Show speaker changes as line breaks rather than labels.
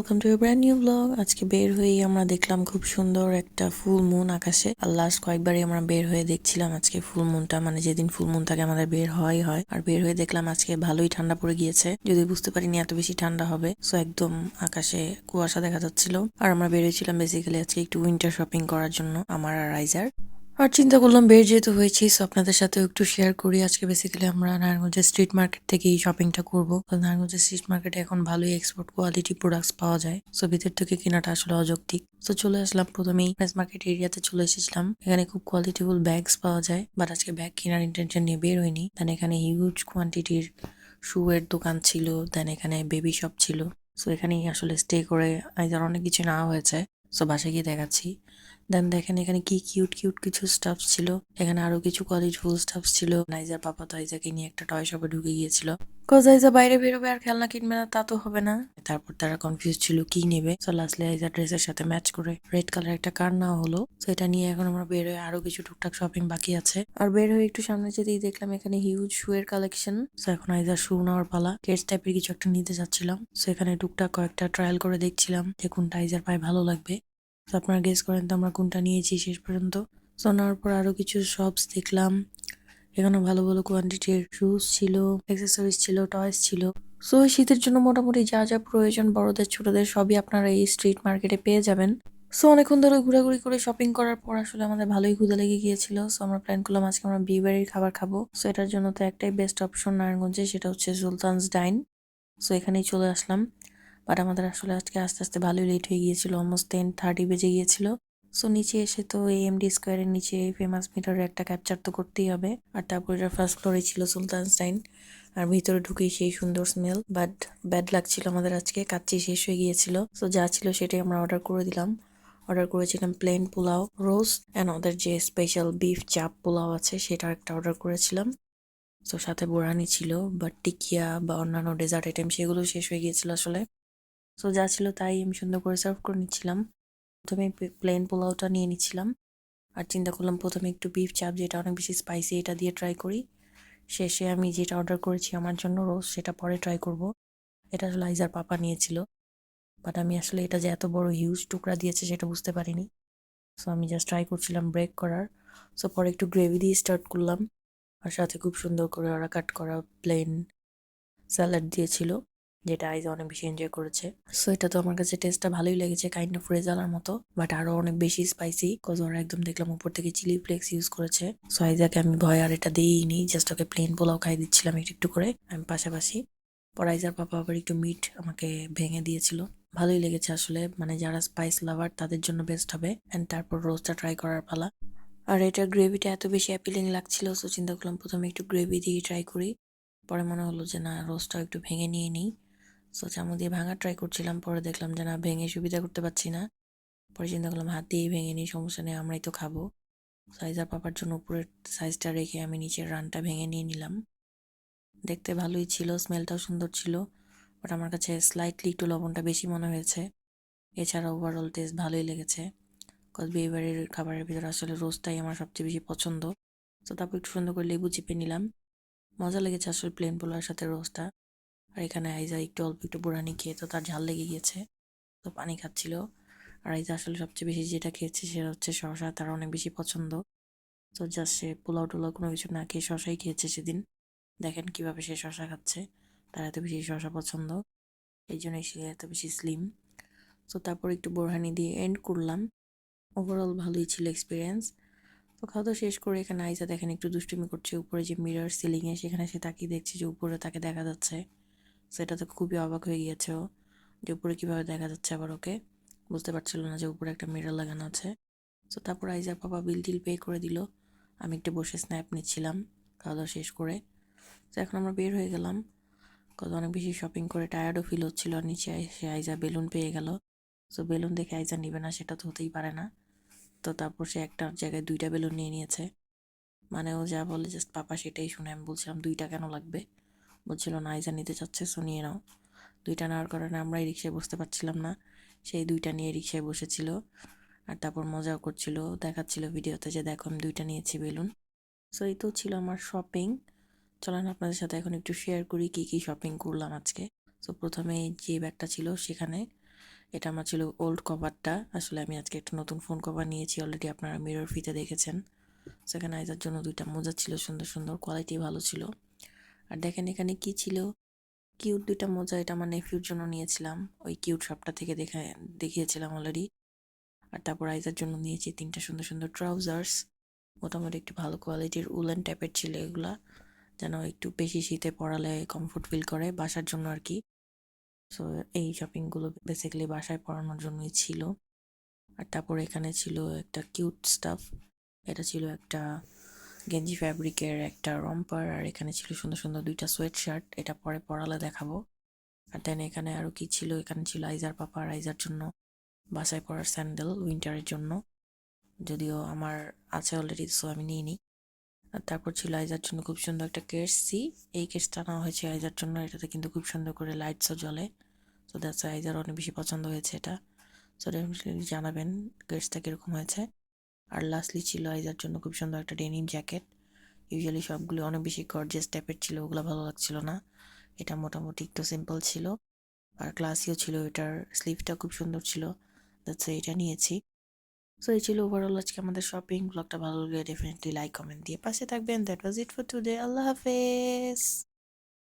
Welcome to brand new blog আজকে বের হয়েই আমরা দেখলাম খুব সুন্দর একটা ফুল মুন আকাশে। আর লাস্ট কয়েকবারই আমরা বের হয়ে দেখছিলাম আজকে ফুল মুনটা মানে যেদিন ফুল মুন থাকে আমাদের বের হয় হয়। আর বের হয়ে দেখলাম আজকে ভালোই ঠান্ডা পড়ে গিয়েছে। যদি বুঝতে পারিনি এত বেশি ঠান্ডা হবে। সো একদম আকাশে কুয়াশা দেখা যাচ্ছিল। আর আমরা বের হয়েছিলাম বেসিক্যালি আজকে একটু উইন্টার শপিং করার জন্য, আমার আর রাইজার আর চিন্তা করলাম, বের যেহেতু হয়েছি সো আপনাদের সাথেও একটু শেয়ার করি। আজকে বেসিক্যালি আমরা নারায়ণগঞ্জের স্ট্রিট মার্কেট থেকে এই শপিংটা করব। নারায়ণগঞ্জের স্ট্রিট মার্কেটে এখন ভালোই এক্সপোর্ট কোয়ালিটি প্রোডাক্টস পাওয়া যায়। সো ভিতর থেকে কেনাটা আসলে অযৌক্তিক। তো চলে আসলাম প্রথমেই প্রেস মার্কেট এরিয়াতে চলে এসেছিলাম। এখানে খুব কোয়ালিটিফুল ব্যাগস পাওয়া যায় বাট আজকে ব্যাগ কেনার ইন্টেনশন নিয়ে বের হয়নি দেন এখানে হিউজ কোয়ান্টিটির শু এর দোকান ছিল দেন এখানে বেবি শপ ছিল। সো এখানেই আসলে স্টে করে আইদার অনেক কিছু নেওয়া হয়েছে। সো বাসায় গিয়ে দেখাচ্ছি। দেন দেখেন এখানে কি কিউট কিউট কিছু স্টাফ ছিল। এখানে আরও কিছু কলেজ ফুল স্টাফ ছিল। নাইজার পাপা তো আইজাকে নিয়ে একটা টয় শপে ঢুকে গিয়েছিল। কজ আইজা বাইরে বেরোবে আর খেলনা কিনবে না, তা তো হবে না। তারপর তারা কনফিউজ ছিল, কি নেবে? সো লাস্টলি আইজা ড্রেসের সাথে ম্যাচ করে রেড কালার একটা কার নেওয়া হলো। সো এটা নিয়ে এখন আমরা বের হয়ে আরও কিছু টুকটাক শপিং বাকি আছে। আর বের হয়ে একটু সামনে যেতেই দেখলাম এখানে হিউজ শু এর কালেকশন সো এখন আইজা শু নেওয়ার পালা। কেটস টাইপের কিছু একটা নিতে চাচ্ছিলাম সো এখানে টুকটাক কয়েকটা ট্রায়াল করে দেখছিলাম। যে কোনটা আইজার পায়ে ভালো লাগবে। তো আপনারা গেস করেন তো আমরা কোনটা নিয়েছি শেষ পর্যন্ত। সো নেওয়ার পর আরও কিছু শপস দেখলাম। এখানে ভালো ভালো কোয়ান্টিটির শুজ ছিল অ্যাক্সেসরিজ ছিল টয়স ছিল। সো শীতের জন্য মোটামুটি যা যা প্রয়োজন বড়দের, ছোটদের, সবই আপনারা এই স্ট্রিট মার্কেটে পেয়ে যাবেন। সো অনেকক্ষণ ধরে ঘোরাঘুরি করে শপিং করার পর আসলে আমাদের ভালোই ক্ষুদা লেগে গিয়েছিল। সো আমরা প্ল্যান করলাম আজকে আমরা বিয়ে বাড়ির খাবার খাব। সো এটার জন্য তো একটাই বেস্ট অপশন নারায়ণগঞ্জে, সেটা হচ্ছে সুলতানস ডাইন সো এখানেই চলে আসলাম। বাট আমাদের আসলে আজকে আস্তে আস্তে ভালোই লেট হয়ে গিয়েছিল অলমোস্ট টেন থার্টি বেজে গিয়েছিল। সো নিচে এসে তো এই এমডি স্কোয়ারের নিচে ফেমাস মিটারের একটা ক্যাপচার তো করতেই হবে। আর তারপর এটা ফার্স্ট ফ্লোরে ছিল সুলতানস্টাইন আর ভিতরে ঢুকেই সেই সুন্দর স্মেল বাট ব্যাড লাগছিল আমাদের আজকে, কাচ্চি শেষ হয়ে গিয়েছিল। সো যা ছিল সেটাই আমরা অর্ডার করে দিলাম। অর্ডার করেছিলাম প্লেন পোলাও রোজ অ্যান্ড ওদের যে স্পেশাল বিফ চাপ পোলাও আছে, সেটা একটা অর্ডার করেছিলাম। সো সাথে বোরানি ছিল বাট টিকিয়া, বা অন্যান্য ডেজার্ট আইটেম সেগুলো শেষ হয়ে গিয়েছিল আসলে। সো যা ছিল তাই আমি সুন্দর করে সার্ভ করে নিচ্ছিলাম। প্রথমে প্লেন পোলাওটা নিয়ে নিচ্ছিলাম। আর চিন্তা করলাম প্রথমে একটু বিফ চাপ যেটা অনেক বেশি স্পাইসি এটা দিয়ে ট্রাই করি। শেষে আমি যেটা অর্ডার করেছি আমার জন্য রোজ সেটা পরে ট্রাই করব। এটা আসলে আইজার পাপা নিয়েছিল। বাট আমি আসলে এটা যে এত বড় হিউজ টুকরা দিয়েছে সেটা বুঝতে পারিনি। সো আমি জাস্ট ট্রাই করছিলাম ব্রেক করার। সো পরে একটু গ্রেভি দিয়ে স্টার্ট করলাম। আর সাথে খুব সুন্দর করে ওরা কাট করা প্লেন স্যালাড দিয়েছিল। যেটা আইজ অনেক বেশি এনজয় করেছে। সো এটা তো আমার কাছে টেস্টটা ভালোই লেগেছে কাইন্ড অফ রেজালার মতো বাট আরও অনেক বেশি স্পাইসি কজ ওরা একদম দেখলাম উপর থেকে চিলি ফ্লেক্স ইউজ করেছে। সো আইজাকে আমি ভয় আর এটা দিইনি জাস্ট ওকে প্লেন পোলাও খাই দিচ্ছিলাম একটু একটু করে, আমি পাশাপাশি। পর আইজার পাপা আবার একটু মিট আমাকে ভেঙে দিয়েছিল। ভালোই লেগেছে আসলে মানে যারা স্পাইস লাভার তাদের জন্য বেস্ট হবে অ্যান্ড তারপর রোজটা ট্রাই করার পালা। আর এটার গ্রেভিটা এত বেশি অ্যাপিলিং লাগছিল সো চিন্তা করলাম প্রথমে একটু গ্রেভি দিয়ে ট্রাই করি। পরে মনে হলো যে না রোস্টটা একটু ভেঙে নিয়ে নিই। সো চামচ দিয়ে ভাঙার ট্রাই করছিলাম, পরে দেখলাম যে না, ভেঙে সুবিধা করতে পারছি না। পরে চিন্তা করলাম, হাত দিয়েই ভেঙে নিই, সমস্যা নেই, আমরাই তো খাব। সাইজার পাপার জন্য উপরের সাইজটা রেখে আমি নিচের রানটা ভেঙে নিয়ে নিলাম। দেখতে ভালোই ছিল স্মেলটাও সুন্দর ছিল বাট আমার কাছে স্লাইটলি একটু লবণটা বেশি মনে হয়েছে। এছাড়া ওভারঅল টেস্ট ভালোই লেগেছে। কজ বিয়েবাড়ির খাবারের ভিতরে আসলে রোস্টটাই আমার সবচেয়ে বেশি পছন্দ। তো তারপর একটু সুন্দর করে লেবু চিপে নিলাম। মজা লেগেছে আসলে প্লেন পোলার সাথে রোস্টটা আর এখানে আইজা একটু অল্প একটু বুড়ানি খেয়ে, তো তার ঝাল লেগে গিয়েছে, তো পানি খাচ্ছিল। আর আইজা আসলে সবচেয়ে বেশি যেটা খেয়েছে সেটা হচ্ছে শশা তার অনেক বেশি পছন্দ। তো জাস্ট সে পোলাও টোলাও কোনো কিছু না খেয়ে শশাই খেয়েছে সেদিন। দেখেন কীভাবে সে শশা খাচ্ছে, তার এত বেশি শশা পছন্দ। এই জন্যই সে এত বেশি স্লিম তো তারপর একটু বোরহানি দিয়ে এন্ড করলাম। ওভারঅল ভালোই ছিল এক্সপিরিয়েন্স তো খাওয়া দাওয়া শেষ করে এখানে আইসা দেখেন একটু দুষ্টুমি করছে, উপরে যে মিরর সিলিংয়ে সেখানে সে তাকিয়ে দেখছে যে উপরে তাকে দেখা যাচ্ছে। সেটা তো খুবই অবাক হয়ে গিয়েছে ও, যে উপরে কীভাবে দেখা যাচ্ছে আবার ওকে। বুঝতে পারছিল না যে উপরে একটা মিরর লাগানো আছে। তো তারপর আইজার বাবা বিল টিল পে করে দিল। আমি একটু বসে স্ন্যাপ নিচ্ছিলাম, খাওয়া দাওয়া শেষ করে। তো এখন আমরা বের হয়ে গেলাম। কত অনেক বেশি শপিং করে টায়ার্ডও ফিল হচ্ছিল আর নিচে এসে আইজা বেলুন পেয়ে গেল। সো বেলুন দেখে আইজা নিবে না, সেটা তো হতেই পারে না। তো তারপর সে একটা জায়গায় দুইটা বেলুন নিয়ে নিয়েছে। মানে ও যা বলে জাস্ট পাপা সেটাই শুনে আমি বলছিলাম, দুইটা কেন লাগবে? বলছিল, না আইজা নিতে চাচ্ছে সো নিয়ে নাও। দুইটা নেওয়ার কারণে আমরা এই রিক্সায় বসতে পারছিলাম না। সেই দুইটা নিয়ে রিক্সায় বসেছিল আর তারপর মজাও করছিল, দেখাচ্ছিল ভিডিওতে যে, দেখো, আমি দুইটা নিয়েছি বেলুন। সো এই তো ছিল আমার শপিং চলেন, আপনাদের সাথে এখন একটু শেয়ার করি কি কি শপিং করলাম আজকে। সো প্রথমে যে ব্যাগটা ছিল সেখানে, এটা আমার ছিল ওল্ড কভারটা আসলে আমি আজকে একটা নতুন ফোন কভার নিয়েছি অলরেডি আপনারা মিরর ফিতে দেখেছেন। সেখানে আইজার জন্য দুইটা মোজা ছিল, সুন্দর সুন্দর কোয়ালিটি ভালো ছিল। আর দেখেন এখানে কি ছিল? কিউট দুইটা মোজা এটা আমার নেফিউর জন্য নিয়েছিলাম। ওই কিউট শপটা থেকে দেখা, দেখিয়েছিলাম অলরেডি আর তারপর আইজার জন্য নিয়েছি তিনটা সুন্দর সুন্দর ট্রাউজার্স মোটামুটি একটু ভালো কোয়ালিটির উলেন টাইপের ছিল এগুলা। যেন একটু বেশি শীতে পড়ালে কমফোর্ট ফিল করে বাসার জন্য আর কি। সো এই শপিংগুলো বেসিক্যালি বাসায় পড়ানোর জন্যই ছিল। আর তারপর এখানে ছিল একটা কিউট স্টাফ এটা ছিল একটা গেঞ্জি ফ্যাব্রিকের একটা রম্পার, আর এখানে ছিল সুন্দর সুন্দর দুইটা সোয়েট শার্ট এটা পরে পরালে দেখাবো। আর দেন এখানে আরও কি ছিল? এখানে ছিল আইজার পাপা, আর আইজার জন্য বাসায় পরার স্যান্ডেল উইন্টারের জন্য। যদিও আমার আছে অলরেডি সো আমি নিইনি। আর তারপর ছিল আইজার জন্য খুব সুন্দর একটা কেস এই কেসটা নেওয়া হয়েছে আইজার জন্য। এটাতে কিন্তু খুব সুন্দর করে লাইটসও জ্বলে। সো দ্যাটস আইজার অনেক বেশি পছন্দ হয়েছে এটা। সো ডেফিনেটলি জানাবেন কেসটা কীরকম হয়েছে। আর লাস্টলি ছিল আইজার জন্য খুব সুন্দর একটা ডেনিম জ্যাকেট ইউজুয়ালি সবগুলো অনেক বেশি গর্জিয়াস টাইপের ছিল, ওগুলো ভালো লাগছিল না। এটা মোটামুটি একটু সিম্পল ছিল। আর ক্লাসিও ছিল এটার স্লিভটা খুব সুন্দর ছিল। দ্যাটস এটা নিয়েছি। সো এই ছিল ওভারঅল আজকে আমাদের শপিং ব্লগটা ভালো লাগলে ডেফিনেটলি লাইক কমেন্ট দিয়ে পাশে থাকবেন। That was it for today আল্লাহ হাফেজ।